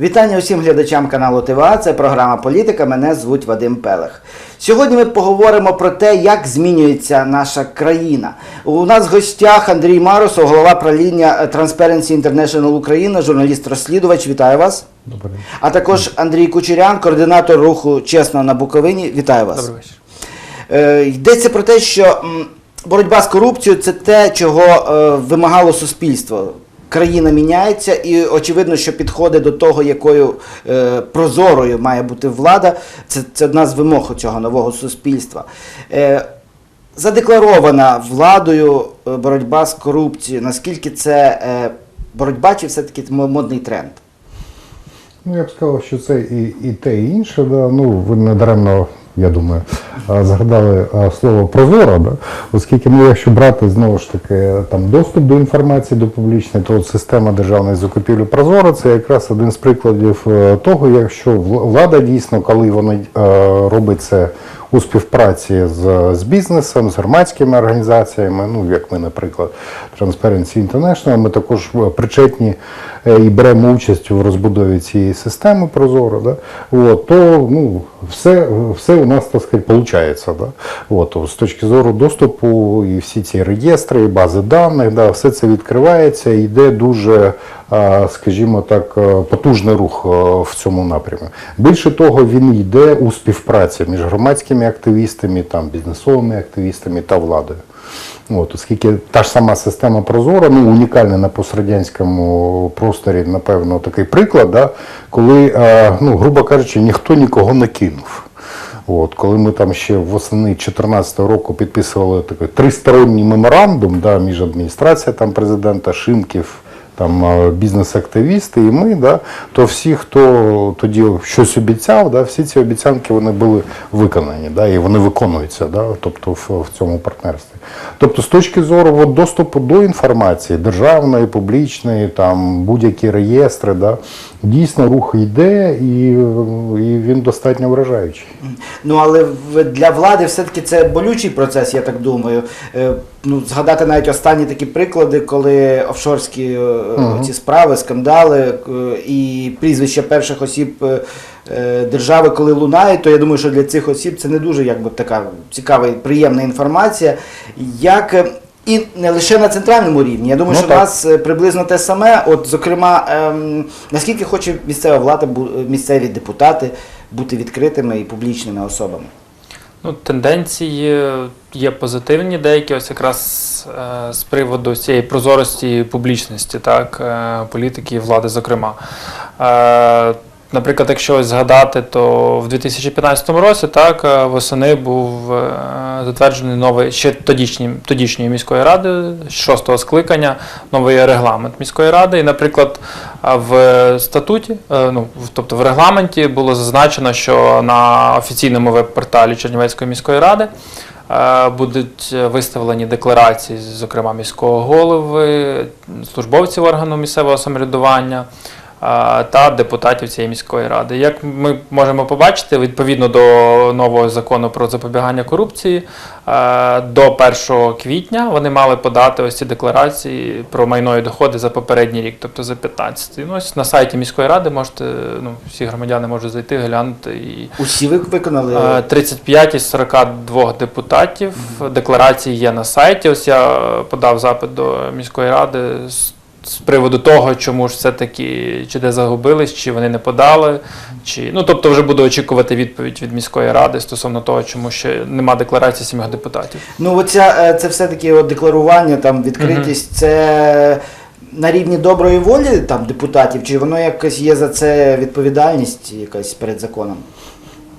Вітання усім глядачам каналу ТВА. Це програма Політика. Мене звуть Вадим Пелех. Сьогодні ми поговоримо про те, як змінюється наша країна. У нас в гостях Андрій Марусов, голова правління Transparency International Україна, журналіст-розслідувач. Вітаю вас. Добрий день. А також Андрій Кучерян, координатор руху Чесно на Буковині. Вітаю вас. Добрий вечір. Е, йдеться про те, що боротьба з корупцією це те, чого е, вимагало суспільство. Країна міняється, і очевидно, що підходи до того, якою е, прозорою має бути влада, це, це одна з вимог цього нового суспільства. Е, задекларована владою е, боротьба з корупцією. Наскільки це е, боротьба, чи все-таки модний тренд? Ну, я б сказав, що це і, і те, і інше. Да. Ну, ви не даремно, я думаю, згадали слово прозоро, да? оскільки, ну, якщо брати знову ж таки там доступ до інформації до публічної, то система державної закупівлі Прозоро це якраз один з прикладів е, того, якщо влада дійсно, коли вона е, робить це у співпраці з, з бізнесом, з громадськими організаціями, ну як ми, наприклад, Transparency International, ми також е, причетні і беремо участь у розбудові цієї системи Прозоро, да? От, то ну, все, все у нас, так сказати, виходить. Да? От, з точки зору доступу і всі ці реєстри, і бази даних, да, все це відкривається йде дуже, скажімо так, е, потужний рух е, в цьому напрямі. Більше того, він йде у співпраці між громадськими активістами, там, бізнесовими активістами та владою. От, оскільки та ж сама система Прозора, ну унікальна на пострадянському просторі, напевно, такий приклад, да, коли, е, ну, грубо кажучи, ніхто нікого не кинув. От, коли ми там ще восени 2014 року підписували такий тристоронній меморандум да, між адміністрацією президента Шимків, там е, бізнес-активісти і ми, да, то всі, хто тоді щось обіцяв, да, всі ці обіцянки вони були виконані, да, і вони виконуються, да, тобто в, в цьому партнерстві. Тобто, з точки зору от, доступу до інформації, державної, публічної, там будь-які реєстри, да, дійсно рух йде і, і він достатньо вражаючий. Ну але для влади все-таки це болючий процес, я так думаю. Ну, згадати навіть останні такі приклади, коли офшорські е, ці справи, скандали е, і прізвища перших осіб е, держави, коли лунають, то я думаю, що для цих осіб це не дуже якби така цікава і приємна інформація. Як і не лише на центральному рівні. Я думаю, Ну, що так. в нас приблизно те саме. От, зокрема, ем, наскільки хоче місцева влада, місцеві депутати бути відкритими і публічними особами. Ну, тенденції є позитивні, деякі ось якраз е, з приводу цієї прозорості і публічності, так, е, політики і влади, зокрема. Е, Наприклад, якщо ось згадати, то в 2015 році так е, восени був е, затверджений новий ще тодішній, тодішньої міської ради, шостого скликання, новий регламент міської ради. І, наприклад, в статуті, е, ну тобто в регламенті було зазначено, що на офіційному веб-порталі Чернівецької міської ради будуть виставлені декларації, зокрема міського голови, службовців органу місцевого самоврядування. Та депутатів цієї міської ради. Як ми можемо побачити, відповідно до нового закону про запобігання корупції, до 1 квітня вони мали подати ось ці декларації про майно і доходи за попередній рік, тобто за 15. Ну, ось на сайті міської ради можете, ну, всі громадяни можуть зайти, глянути і Усі ви виконали. Е, 35 із 42 депутатів. Декларації є на сайті. Ось я подав запит до міської ради з, з приводу того, чому ж все-таки чи де загубились, чи вони не подали. Чи... Ну, тобто вже буду очікувати відповідь від міської ради стосовно того, чому ще нема декларації сімох депутатів. Ну, оця, е, це все-таки от декларування, там, відкритість, це на рівні доброї волі там, депутатів, чи воно якось є за це відповідальність якась перед законом?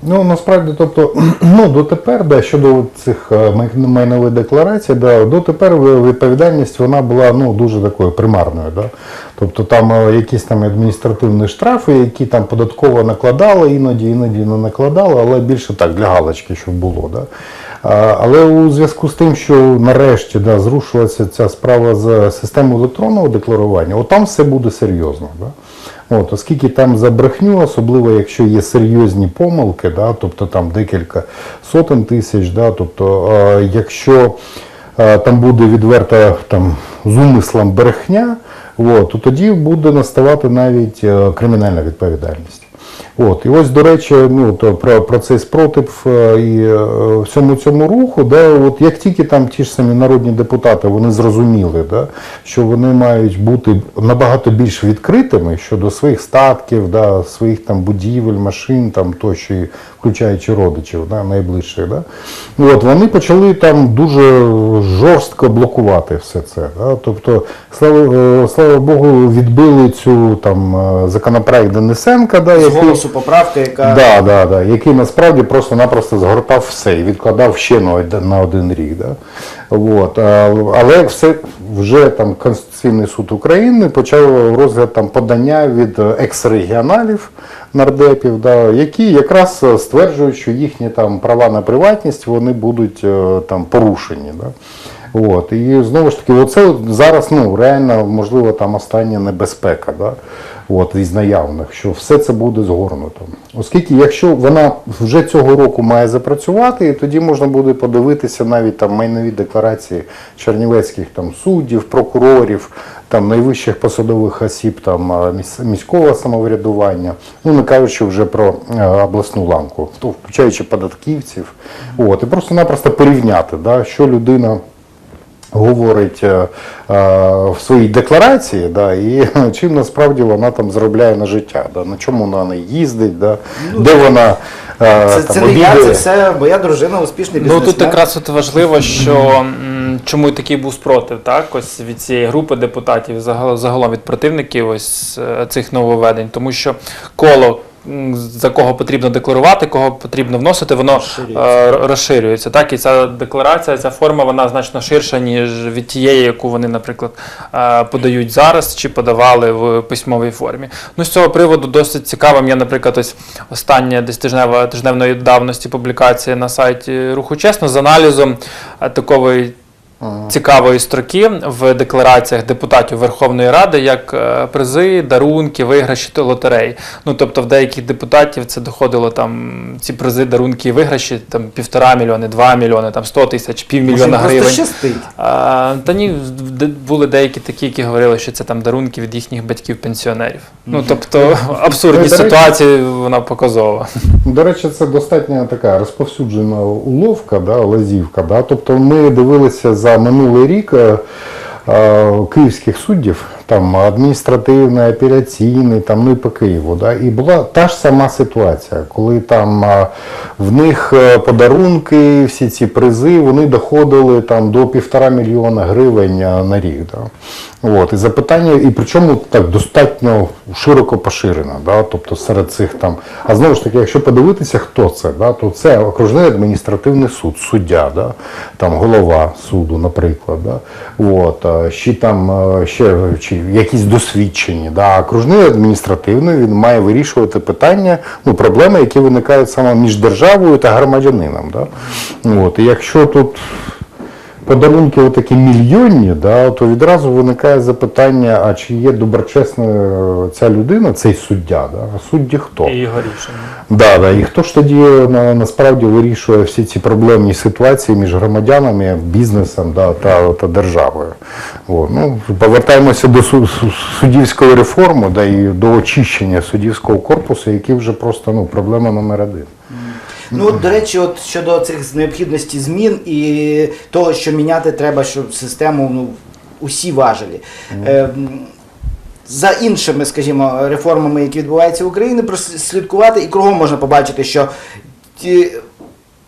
Ну насправді, тобто, ну дотепер, да, щодо цих е, майнових декларацій, да, дотепер відповідальність вона була ну дуже такою примарною. Да. Тобто там е, якісь там адміністративні штрафи, які там податково накладали, іноді, іноді не накладали, але більше так для галочки, щоб було. Да. Але у зв'язку з тим, що нарешті да, зрушилася ця справа з системою електронного декларування, от там все буде серйозно. Да? От, оскільки там за брехню, особливо якщо є серйозні помилки, да, тобто там декілька сотень тисяч, да, тобто е, якщо е, там буде відверта там, з умислом брехня, от, то тоді буде наставати навіть е, кримінальна відповідальність. От, і ось, до речі, ну, то про, про цей спротив е, і е, всьому цьому руху, де от як тільки там ті ж самі народні депутати вони зрозуміли, да, що вони мають бути набагато більш відкритими щодо своїх статків, да, своїх там будівель, машин, там тощо, і включаючи родичів да, найближчих. Да, от, вони почали там дуже жорстко блокувати все це. Да, тобто, слава, е, слава Богу, відбили цю там е, законопроект Денисенка, да, З який, голосу поправки, яка Да, да, да, який насправді просто-напросто згортав все і відкладав ще на один рік. Да? От, але все вже там Конституційний суд України почав розгляд там подання від екс-регіоналів нардепів, да, які якраз стверджують, що їхні там права на приватність вони будуть е, там порушені. Да? От, і знову ж таки, оце зараз ну, реально можливо там остання небезпека. Да? От, із наявних, що все це буде згорнуто. Оскільки, якщо вона вже цього року має запрацювати, тоді можна буде подивитися навіть там майнові декларації чернівецьких там суддів, прокурорів, там найвищих посадових осіб там міського самоврядування, ну не кажучи вже про е, обласну ланку, то включаючи податківців. От, і просто-напросто порівняти, да, що людина говорить е, е, в своїй декларації, да, і чим насправді вона там заробляє на життя, да, на чому вона не їздить, да, де вона е, Ну, це, там, це не я, це все моя дружина, успішний Ну тут якраз от важливо, що чому такий був спротив, так? Ось від цієї групи депутатів, загалом від противників ось цих нововведень, тому що коло. За кого потрібно декларувати, кого потрібно вносити, воно Розширюється. е, розширюється. Так, і ця декларація, ця форма, вона значно ширша, ніж від тієї, яку вони, наприклад, е, подають зараз чи подавали в письмовій формі. Ну, з цього приводу досить цікавим. Я, наприклад, ось остання десь тижнева тижневної давності публікація на сайті Руху Чесно з аналізом е, такої цікавої строки в деклараціях депутатів Верховної Ради як е, призи, дарунки, виграші та лотереї. Ну тобто в деяких депутатів це доходило там ці призи, дарунки і виграші там півтора мільйони, два мільйони, там сто тисяч, півмільйона гривень. щастить. А, та ні, були деякі такі, які говорили, що це там дарунки від їхніх батьків-пенсіонерів. Ну тобто Ну, речі- ситуації вона показова. До речі, це достатньо така розповсюджена уловка, да, лазівка. Да? Тобто ми дивилися за минулий рік е, е, київських суддів, там адміністративний, апеляційний, там, ну і по Києву. Да? І була та ж сама ситуація, коли там е, в них подарунки, всі ці призи, вони доходили там до півтора мільйона гривень на рік. Да? От, і запитання, і причому так достатньо широко поширено, да? тобто серед цих там. А знову ж таки, якщо подивитися, хто це, да? то це окружний адміністративний суд, суддя, да? там голова суду, наприклад. Да? От, ще там ще чи якісь досвідчені. Да? Окружний адміністративний він має вирішувати питання, ну, проблеми, які виникають саме між державою та громадянином. Да? От, і якщо тут подарунки отакі мільйонні, да, то відразу виникає запитання, а чи є доброчесною ця людина, цей суддя? Да? А судді хто? І його рішення. Да, да. І хто ж тоді на, насправді вирішує всі ці проблемні ситуації між громадянами, бізнесом да, та, та державою? О, ну, повертаємося до су- су- суддівської реформи да, і до очищення суддівського корпусу, який вже просто ну, проблема номер один. Ну, от, до речі, от щодо цих необхідності змін і того, що міняти треба, щоб систему ну, усі важелі. Е, за іншими, скажімо, реформами, які відбуваються в Україні, прослідкувати і кругом можна побачити, що ті,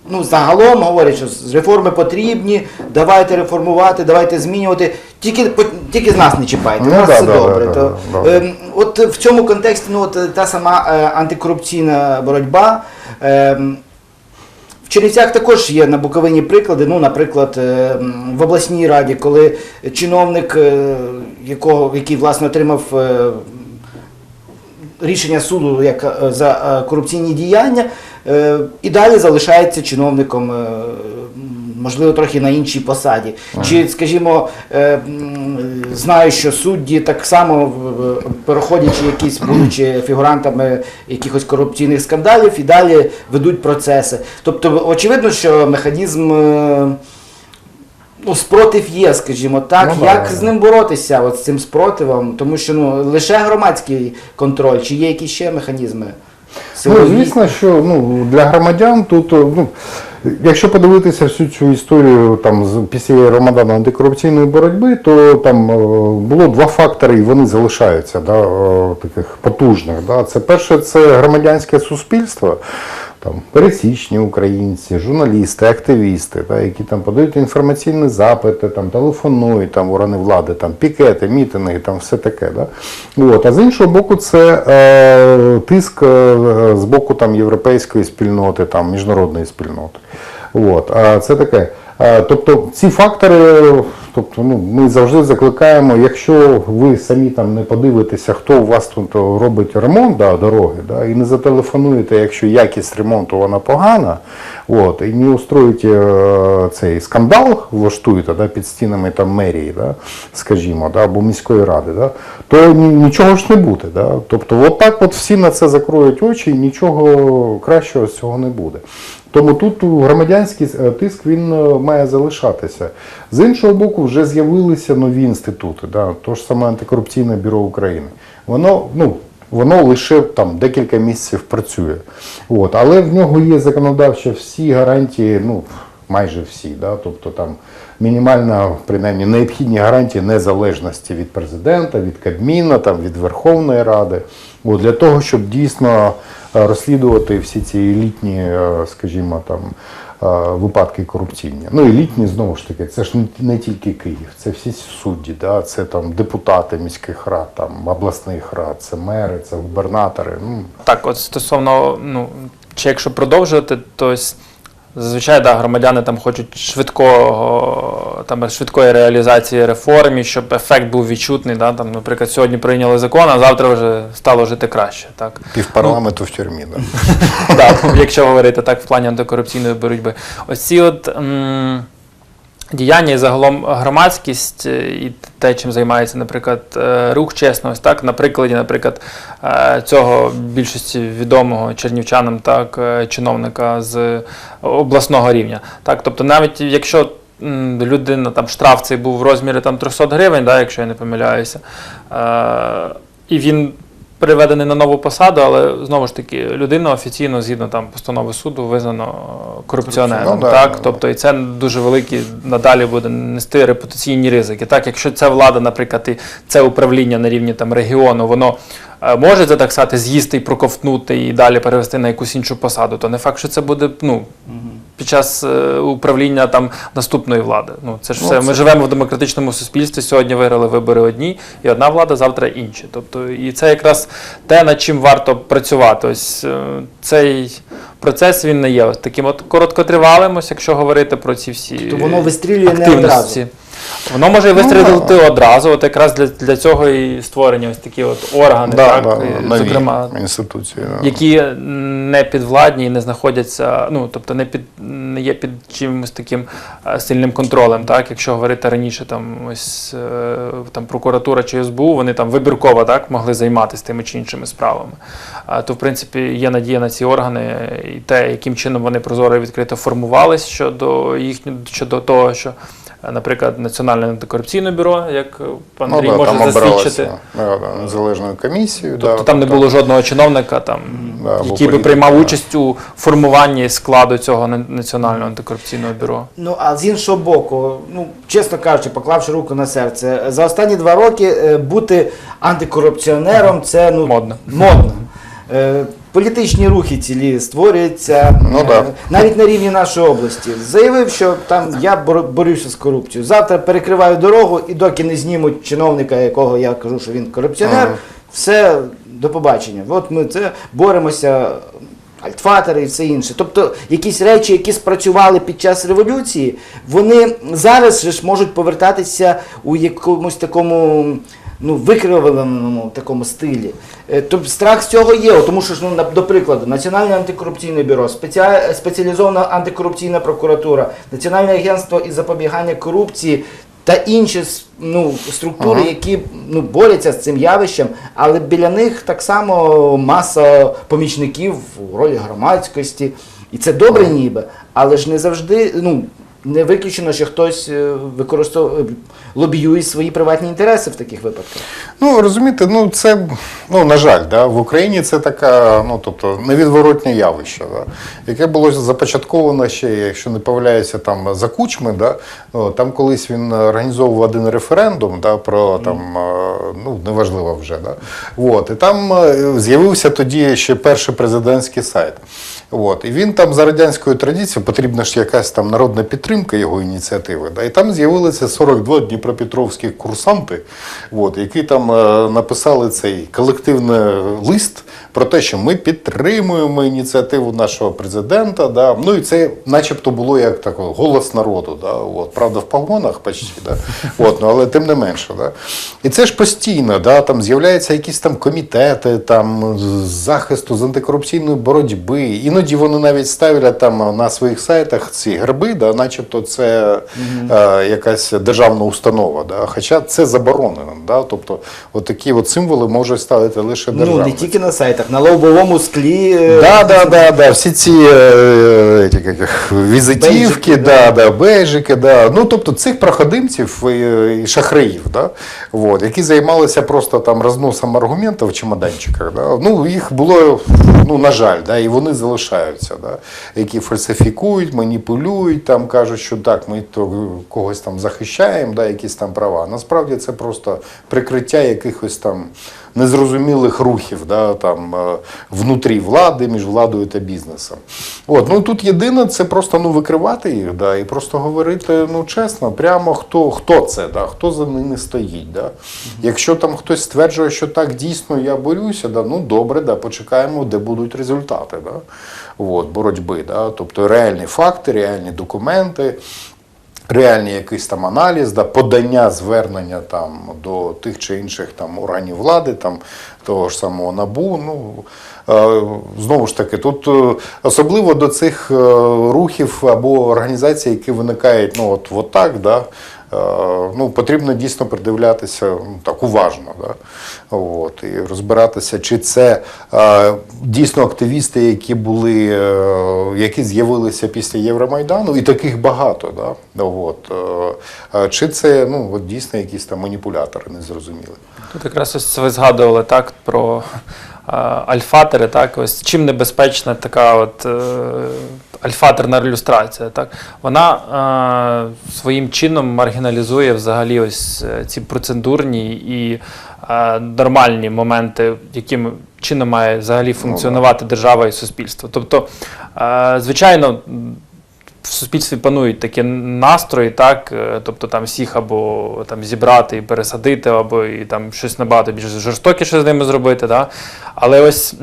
ну, загалом говорять, що реформи потрібні, давайте реформувати, давайте змінювати. Тільки, тільки з нас не чіпайте, у Ну, нас да, все да, добре. да, То, да, да. ем, От в цьому контексті ну, от, е, та сама е, антикорупційна боротьба. ем, в Чернівцях також є на Буковині приклади. Ну, наприклад, е, в обласній раді, коли чиновник, е, якого, який власне отримав е, рішення суду як е, за е, корупційні діяння, е, і далі залишається чиновником, можливо, трохи на іншій посаді. Чи, скажімо, знаю, що судді так само, переходячи якісь, будучи фігурантами якихось корупційних скандалів, і далі ведуть процеси. Тобто, очевидно, що механізм. Ну, спротив є, скажімо так. Ну, Як да. з ним боротися, от з цим спротивом? Тому що ну, лише громадський контроль, чи є якісь ще механізми? Ну, Силові? звісно, що ну, для громадян тут, е, ну, якщо подивитися всю цю історію там, з після Рамадану антикорупційної боротьби, то там е, було два фактори, і вони залишаються да, е, таких потужних. Да. Це перше, це громадянське суспільство. Там пересічні українці, журналісти, активісти, да, які там подають інформаційні запити, там телефонують там органи влади, там пікети, мітинги, там все таке. Да. От. А з іншого боку, це е, тиск е, з боку там європейської спільноти, там міжнародної спільноти. От. А це таке. Е, Тобто ці фактори, тобто, ну, ми завжди закликаємо, якщо ви самі там не подивитеся, хто у вас тут робить ремонт да, дороги, да, і не зателефонуєте, якщо якість ремонту вона погана, от, і не устроїте цей скандал, влаштуєте да, під стінами там, мерії, да, скажімо, да, або міської ради, да, то ні- нічого ж не буде. Да. Тобто, от от всі на це закроють очі і нічого кращого з цього не буде. Тому тут громадянський е, тиск він е, має залишатися. З іншого боку, вже з'явилися нові інститути, да, то ж саме антикорупційне бюро України. Воно, ну, воно лише там декілька місяців працює. От, але в нього є законодавчо всі гарантії, ну майже всі. Да, тобто там мінімальна, принаймні, необхідні гарантії незалежності від президента, від Кабміна, там, від Верховної Ради. От, для того, щоб дійсно е, розслідувати всі ці елітні, е, скажімо, там. Е, Випадки корупційні. Ну, елітні, знову ж таки, це ж не, тільки Київ, це всі судді, да? це там депутати міських рад, там, обласних рад, це мери, це губернатори. Ну, Так, от стосовно, ну, чи якщо продовжувати, то зазвичай да, громадяни там хочуть швидкого, там, швидкої реалізації реформ, щоб ефект був відчутний. Да, там, наприклад, сьогодні прийняли закон, а завтра вже стало жити краще. Так? півпарламенту в тюрмі. Да? да, якщо говорити так в плані антикорупційної боротьби. Ось ці от м, діяння і загалом громадськість е, і те, чим займається, наприклад, е, рух чесно, ось так, на прикладі, наприклад, е, цього більшості відомого чернівчанам, так, чиновника з обласного рівня. Так, тобто, навіть якщо людина там штраф цей був в розмірі там 300 гривень, да, якщо я не помиляюся, е, і він переведений на нову посаду, але знову ж таки людина офіційно, згідно там постанови суду, визнано корупціонером. Ну, так? да. Тобто і це дуже великі надалі буде нести репутаційні ризики. Так, якщо ця влада, наприклад, і це управління на рівні там регіону, воно може це так сказати, з'їсти і проковтнути і далі перевести на якусь іншу посаду, то не факт, що це буде ну, під час е, управління там наступної влади. Ну це ж Ну, все. це- Ми живемо в демократичному суспільстві. Сьогодні виграли вибори одні, і одна влада, завтра інші. Тобто, і це якраз те, над чим варто працювати. Ось е, цей процес він не є ось таким от короткотривалим, ось якщо говорити про ці всі То воно вистрілює не одразу. Воно може вистрілити Ну, одразу, от якраз для, для цього і створені ось такі от органи, Да, так, да, і, нові зокрема, інституції. да. які не підвладні і не знаходяться, ну тобто не під не є під чимось таким е, сильним контролем. Так, якщо говорити раніше, там ось е, там прокуратура чи СБУ, вони там вибірково так могли займатися тими чи іншими справами. То, в принципі, є надія на ці органи і те, яким чином вони прозоро і відкрито формувались щодо їхнього щодо того, що. Е, Наприклад, Національне антикорупційне бюро, як пан Ну, Андрій да, може там засвідчити. да, незалежною комісією. Тобто да, там не було жодного чиновника, там, Да, який би приймав да. участь у формуванні складу цього на- національного антикорупційного бюро. Ну а з іншого боку, ну чесно кажучи, поклавши руку на серце, за останні два роки е, бути антикорупціонером це ну Модно. модно. Політичні рухи цілі створюються Ну, е, да. навіть на рівні нашої області. Заявив, що там я бор- борюся з корупцією. Завтра перекриваю дорогу, і доки не знімуть чиновника, якого я кажу, що він корупціонер, Ага. все до побачення. От ми це боремося. Альтфатери і все інше. Тобто якісь речі, які спрацювали під час революції, вони зараз же ж можуть повертатися у якомусь такому ну, викривленому такому стилі. Тобто страх з цього є, тому що ну, до прикладу, Національне антикорупційне бюро, спеціа- спеціалізована антикорупційна прокуратура, Національне агентство із запобігання корупції та інші ну, структури, Ага. які ну, борються з цим явищем, але біля них так само маса помічників у ролі громадськості. І це добре ніби, але ж не завжди, ну, не виключено, що хтось е, використовує лобіює свої приватні інтереси в таких випадках. Ну розумієте, ну це ну на жаль, да, в Україні це така, ну тобто невідворотне явище, да, яке було започатковано ще, якщо не помиляюся, там за кучми, да, ну, там колись він організовував один референдум да, про там, е, ну неважливо вже, да, от, і там е, з'явився тоді ще перший президентський сайт. От, і він там за радянською традицією потрібна ж якась там народна підтримка його ініціативи. Да, і там з'явилися 42 дніпропетровських курсанти, от, які там е, написали цей колективний лист про те, що ми підтримуємо ініціативу нашого президента. Да. Ну і це начебто було як так, голос народу. Да, от, правда, в погонах почти, да, от, ну, але тим не менше. Да. І це ж постійно, да, там з'являються якісь там комітети там, з захисту з антикорупційної боротьби. Іноді вони навіть ставлять там на своїх сайтах ці герби, да, начебто це е, якась державна установа. Да, хоча це заборонено. Да, тобто от такі от символи можуть ставити лише Ну, не тільки на сайтах, на лобовому склі. е, Да, да, да, да. Всі ці е, ті, як візитівки, Бейджики, да, да, бейджики, да. Ну, тобто цих проходимців і, і шахраїв, да, от, які займалися просто там розносом аргументів в чемоданчиках. Да. Ну, їх було, ну, на жаль, да, і вони залишаються, да, які фальсифікують, маніпулюють, там кажуть, що так, ми то когось там захищаємо, да, якісь там права. Насправді це просто прикриття якихось там незрозумілих рухів да, там, е, внутрі влади, між владою та бізнесом. От, ну, тут єдине це просто ну, викривати їх да, і просто говорити ну, чесно, прямо хто, хто це, да, хто за ними стоїть. Да. Якщо там хтось стверджує, що так дійсно я борюся, да, ну добре, да, почекаємо, де будуть результати да, от, боротьби. Да, тобто реальні факти, реальні документи реальний якийсь там аналіз, да, подання звернення там до тих чи інших там органів влади, там того ж самого набу. Ну е, знову ж таки, тут е, особливо до цих е, рухів або організацій, які виникають ну от, от так, да, ну, потрібно дійсно придивлятися ну, так уважно. Да? От, і розбиратися, чи це е, дійсно активісти, які були, е, які з'явилися після Євромайдану, і таких багато. Да? От, е, е, чи це ну, от, дійсно якісь там маніпулятори незрозуміли. Тут якраз ось ви згадували так про е, альфатери, так ось чим небезпечна така от е, альфатерна ілюстрація. Так вона е, своїм чином маргіналізує взагалі ось е, ці процедурні і е, нормальні моменти, яким чином має взагалі функціонувати держава і суспільство. Тобто, е, звичайно. В суспільстві панують такі настрої, так, е, тобто там всіх або там зібрати і пересадити, або і там щось набагато більш жорстокіше з ними зробити. Да? Але ось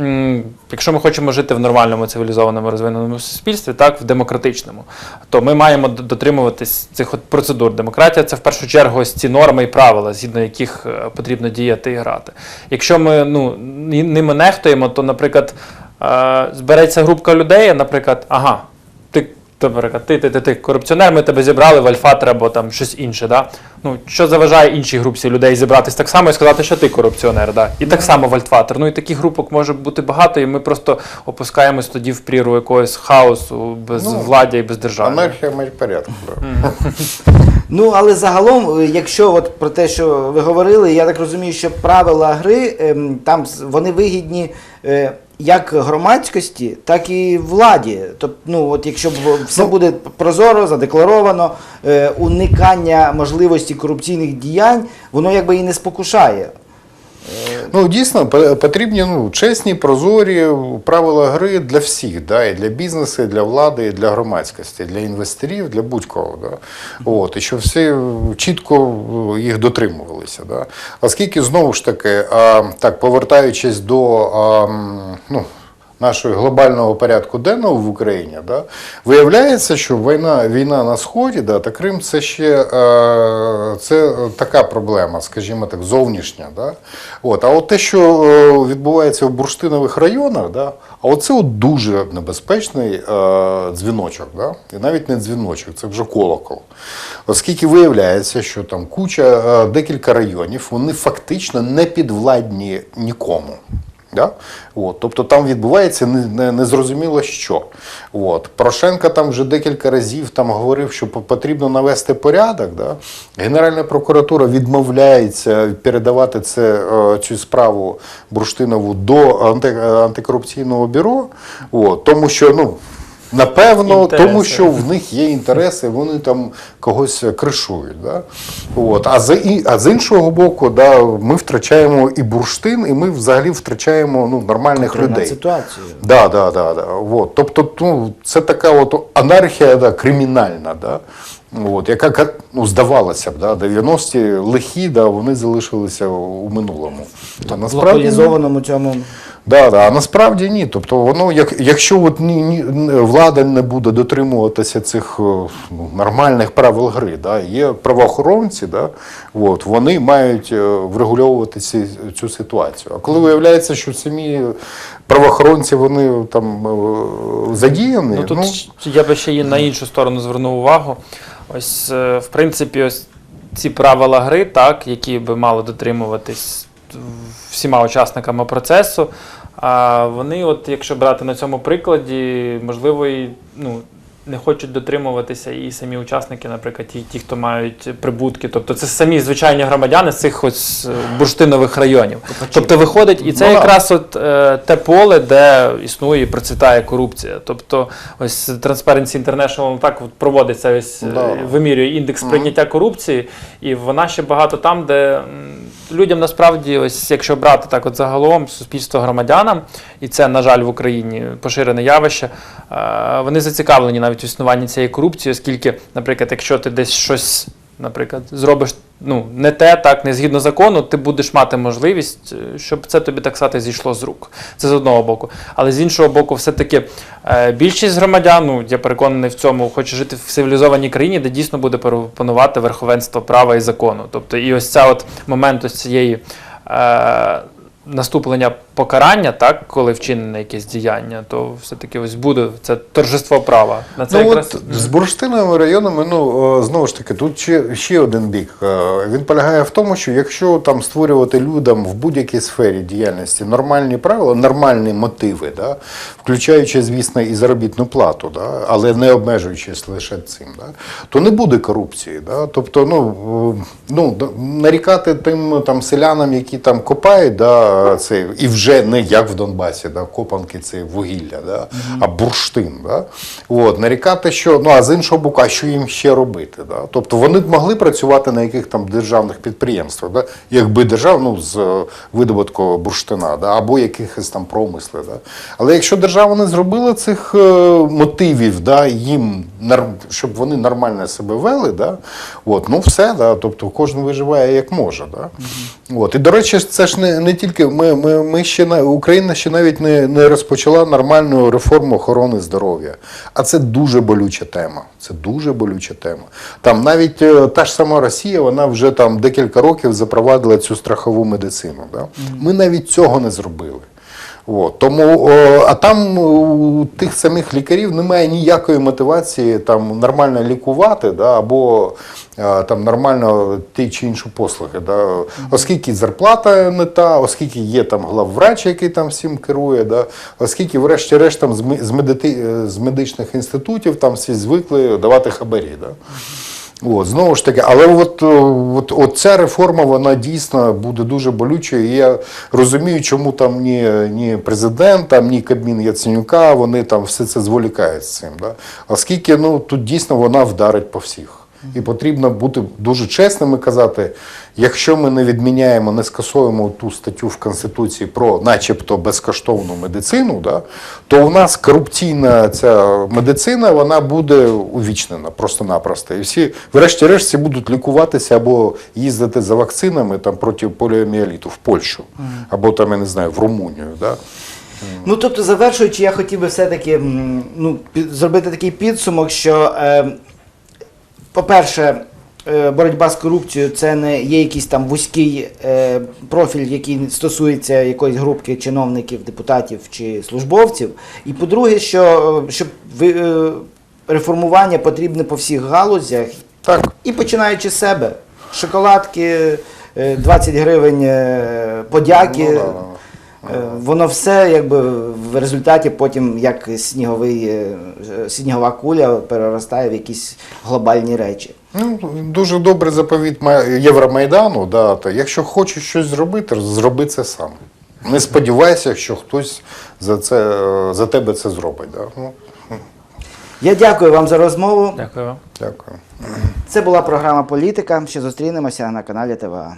якщо ми хочемо жити в нормальному цивілізованому розвиненому суспільстві, так, в демократичному, то ми маємо дотримуватись цих от процедур. Демократія це в першу чергу ось ці норми і правила, згідно яких е, потрібно діяти і грати. Якщо ми ну, ними нехтуємо, то, наприклад, е, збереться групка людей, наприклад, ага, Наприклад, ти, ти, ти, ти корупціонер, ми тебе зібрали в альфатор або там щось інше. Да? Ну, що заважає іншій групці людей зібратись так само і сказати, що ти корупціонер, да? і так само в альфатор. Ну і таких групок може бути багато, і ми просто опускаємось тоді в прірву якогось хаосу, без Ну, владдя і без держави. Анархія має порядку. Ну, але загалом, е, якщо от про те, що ви говорили, я так розумію, що правила гри ем, там вони вигідні е, як громадськості, так і владі. Тобто, ну, от якщо все Ну, буде прозоро, задекларовано, е, уникання можливості корупційних діянь, воно якби і не спокушає. Ну, дійсно, по- потрібні ну, чесні, прозорі правила гри для всіх, да, і для бізнесу, і для влади, і для громадськості, для інвесторів, для будь-кого. Да. От, і щоб всі чітко е, їх дотримувалися. Да. Оскільки, знову ж таки, а, так, повертаючись до а, ну, нашого глобального порядку денного в Україні, да, виявляється, що війна, війна на Сході да, та Крим це ще е, це така проблема, скажімо так, зовнішня. Да. От, а от те, що е, відбувається в бурштинових районах, да, а оце от дуже небезпечний е, дзвіночок. Да. І навіть не дзвіночок, це вже колокол. Оскільки виявляється, що там куча, е, декілька районів, вони фактично не підвладні нікому. Да? От, тобто там відбувається не- не- незрозуміло що. От. Порошенко там вже декілька разів там говорив, що потрібно навести порядок. Да? Генеральна прокуратура відмовляється передавати це, е, цю справу Бурштинову до анти, антикорупційного бюро, от, тому що ну, Напевно, Інтереси. тому що в них є інтереси, вони там когось кришують. Да? От. А, з, і, а з іншого боку, да, ми втрачаємо і бурштин, і ми взагалі втрачаємо ну, нормальних людей. ситуацією. Да, да, да, да. Вот. Тобто, ну, це така от анархія да, кримінальна, да? от, яка ка- ну, здавалося б, да, 90-ті лихі, да, вони залишилися у минулому. А насправді, ну, Локалізованому цьому. Да, да, а насправді ні. Тобто, воно, як, якщо от ні, ні, влада не буде дотримуватися цих ну, нормальних правил гри, да, є правоохоронці, да, от, вони мають е, врегульовувати ці, цю ситуацію. А коли виявляється, що самі правоохоронці вони там е, задіяні, Ну тут щ- я би ще і на іншу сторону звернув увагу. Ось, е, в принципі, ось ці правила гри, так, які би мали дотримуватись всіма учасниками процесу. А вони, от, якщо брати на цьому прикладі, можливо, і ну, не хочуть дотримуватися і самі учасники, наприклад, ті, ті, хто мають прибутки. Тобто це самі звичайні громадяни з цих ось е, бурштинових районів. Тобто виходить, і це Ну, якраз от е, те поле, де існує і процвітає корупція. Тобто, ось Transparency International так от проводиться, ось е, Да. вимірює індекс прийняття корупції, і вона ще багато там, де м, людям насправді, ось якщо брати так, от загалом суспільство громадянам, і це, на жаль, в Україні поширене явище, е, вони зацікавлені навіть в існуванні цієї корупції, оскільки, наприклад, якщо ти десь щось. Наприклад, зробиш ну, не те, так, не згідно закону, ти будеш мати можливість, е, щоб це тобі так сказати зійшло з рук. Це з одного боку. Але з іншого боку, все-таки е, більшість громадян, ну, я переконаний в цьому, хоче жити в цивілізованій країні, де дійсно буде панувати верховенство права і закону. Тобто, і ось ця от момент ось цієї. Наступлення покарання, так, коли вчинене якесь діяння, то все-таки ось буде це торжество права. На це Ну, якраз от, з бурштиновими районами, ну е, знову ж таки, тут ще, ще один бік. Е, Він полягає в тому, що якщо там створювати людям в будь-якій сфері діяльності нормальні правила, нормальні мотиви, да, включаючи, звісно, і заробітну плату, да, але не обмежуючись лише цим, да, то не буде корупції. Да. Тобто, ну, е, ну, нарікати тим там селянам, які там копають, да, це, і вже не як в Донбасі, да, копанки це вугілля, да, а бурштин. Да. От, нарікати, що ну а з іншого боку, а що їм ще робити? Да? Тобто вони б могли працювати на яких там державних підприємствах, да? якби держав, ну, з видобутку бурштина, да? або якихось там промисли. Да? Але якщо держава не зробила цих е, мотивів, да, їм щоб вони нормально себе вели, да? От, ну все, да? тобто кожен виживає як може. Да? От. І до речі, це ж не, не тільки ми, ми, ми ще на Україна ще навіть не, не розпочала нормальну реформу охорони здоров'я. А це дуже болюча тема. Це дуже болюча тема. Там навіть е, та ж сама Росія, вона вже там декілька років запровадила цю страхову медицину. Да? Ми навіть цього не зробили. От, тому, а там у тих самих лікарів немає ніякої мотивації там нормально лікувати, да, або е, там нормально ті чи інші послуги. Да. Оскільки зарплата не та, оскільки є там главврач, який там всім керує, да, оскільки, врешті-решт, там з, е, з медичних інститутів там всі звикли давати хабарі. Да. От, знову ж таки, але от, о, от, от ця реформа вона дійсно буде дуже болючою. І я розумію, чому там ні, ні президент, там, ні Кабмін Яценюка, вони там все це зволікають з цим. Да? Оскільки ну, тут дійсно вона вдарить по всіх. І потрібно бути дуже чесним і казати, якщо ми не відміняємо, не скасуємо ту статтю в Конституції про начебто безкоштовну медицину, да, то у нас корупційна ця медицина вона буде увічнена просто-напросто. І всі, врешті-решт, всі будуть лікуватися або їздити за вакцинами там, проти поліоміеліту в Польщу, або там, я не знаю, в Румунію. Да. Ну, тобто, завершуючи, я хотів би все-таки ну, зробити такий підсумок, що, е, по-перше, е, боротьба з корупцією це не є якийсь там вузький е, профіль, який стосується якоїсь групки чиновників, депутатів чи службовців. І по-друге, що е, щоб реформування потрібне по всіх галузях, Так. і починаючи з себе. Шоколадки, е, 20 гривень подяки. Ну, да, да. Воно все якби в результаті потім як сніговий, е, е, снігова куля переростає в якісь глобальні речі. Ну, дуже добрий заповіт Євромайдану. Да, та, якщо хочеш щось зробити, зроби це сам. Не сподівайся, що хтось за, це, е, за тебе це зробить. Да. Ну, Я дякую вам за розмову. Дякую вам. дякую. Це була програма Політика. Ще зустрінемося на каналі ТВА.